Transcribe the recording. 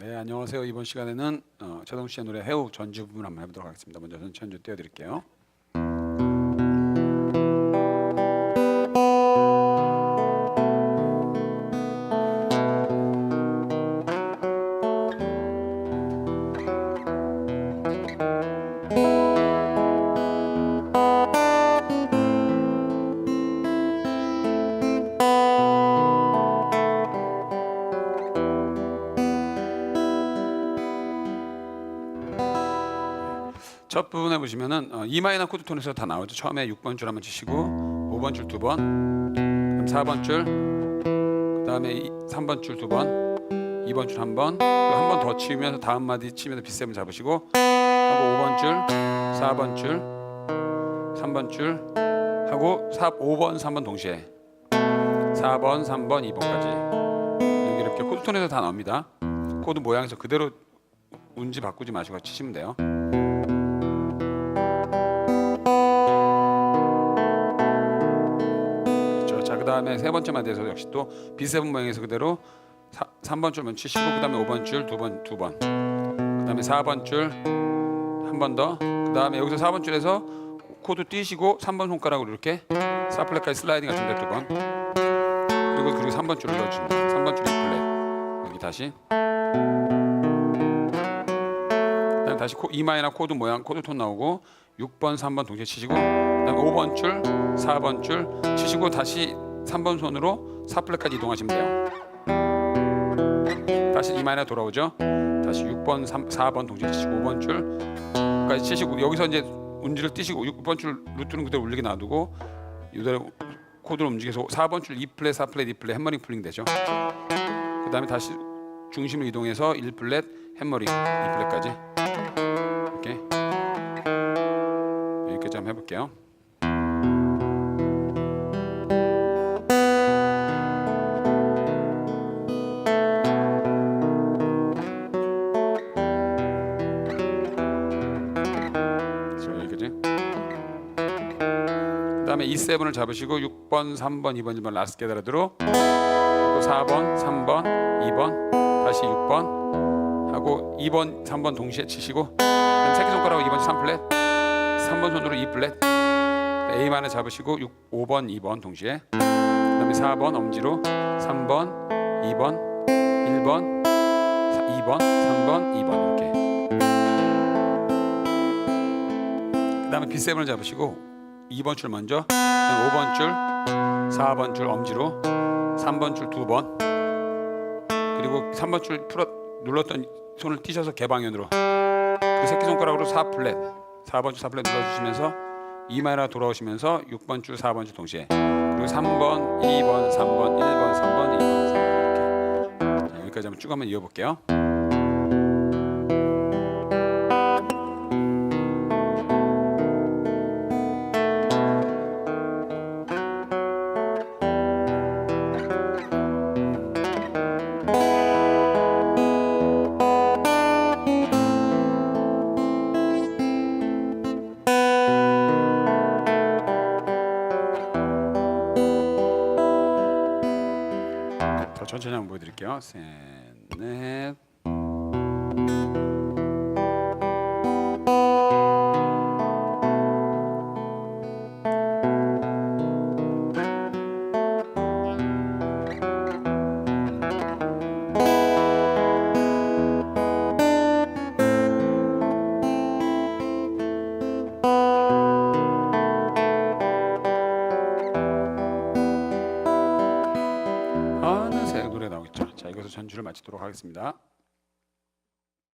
네 안녕하세요. 이번 시간에는 어, 최동 씨의 노래 해우 전주 부분 한번 해보도록 하겠습니다. 먼저 전주 띄워드릴게요. 첫 부분에 보시면은 어, E 마이너 코드 톤에서 다 나오죠. 처음에 6번 줄 한번 치시고 5번 줄 두 번, 그다음 4번 줄, 그다음에 3번 줄 두 번, 2번 줄 한 번, 한 번 더 치면서 다음 마디 치면서 빗셈을 잡으시고 하고 5번 줄, 4번 줄, 3번 줄 하고 4, 5번, 3번 동시에 4번, 3번, 2번까지 여기 이렇게 코드 톤에서 다 나옵니다. 코드 모양에서 그대로 운지 바꾸지 마시고 치시면 돼요. 그다음에 세 번째 마디에서 역시 또 B7 모양에서 그대로 사, 3번 줄만 치시고 그다음에 5번 줄 두 번 두 번. 그다음에 4번 줄 한 번 더. 그다음에 여기서 4번 줄에서 코드 띄시고 3번 손가락으로 이렇게 사플랫까지 슬라이딩 하시면 돼요, 두 번. 그리고 그리고 3번 줄을 넣어 줍니다. 3번 줄 플랫. 여기 다시. 그다음 다시 코, E 코드 모양 코드 톤 나오고 6번, 3번 동시에 치시고 그다음에 5번 줄, 4번 줄 치시고 다시 3번 손으로 4플랫까지 이동하시면 돼요. 다시 E 마이너 돌아오죠. 다시 6번, 3, 4번 동시에 치시고 5번 줄까지 치시고 여기서 이제 운지를 띄시고 6번 줄 루트는 그대로 울리게 놔두고 이대로 코드를 움직여서 4번 줄 E 플랫, 4플랫, 2플랫 햄머링 풀링 되죠. 그 다음에 다시 중심을 이동해서 1플랫 햄머링 2플랫까지 이렇게 여기까지 한번 해볼게요. 다음에 E7을 잡으시고 6번, 3번, 2번, 1번 라스트 게다라드로 또 4번, 3번, 2번, 다시 6번 하고 2번, 3번 동시에 치시고 그다음 새끼 손가락으로 2번 3플랫, 3번 손으로 2플랫, A만을 잡으시고 6, 5번, 2번 동시에 그 다음에 4번 엄지로 3번, 2번, 1번, 2번, 3번, 2번 이렇게. 그 다음에 B7을 잡으시고 2번 줄 먼저 그다음에 5번 줄 4번 줄 엄지로 3번 줄 두 번. 그리고 3번 줄 풀어 눌렀던 손을 띄셔서 개방현으로. 그 새끼손가락으로 4 플랫 4번 줄 4 플랫 눌러주시면서 2마이너 돌아오시면서 6번 줄 4번 줄 동시에. 그리고 3번 2번 3번 1번 3번 2번 3번 이렇게. 자, 여기까지 한번 쭉 한번 이어볼게요 천천히 한번 보여드릴게요. 셋, 넷. 전주를 마치도록 하겠습니다.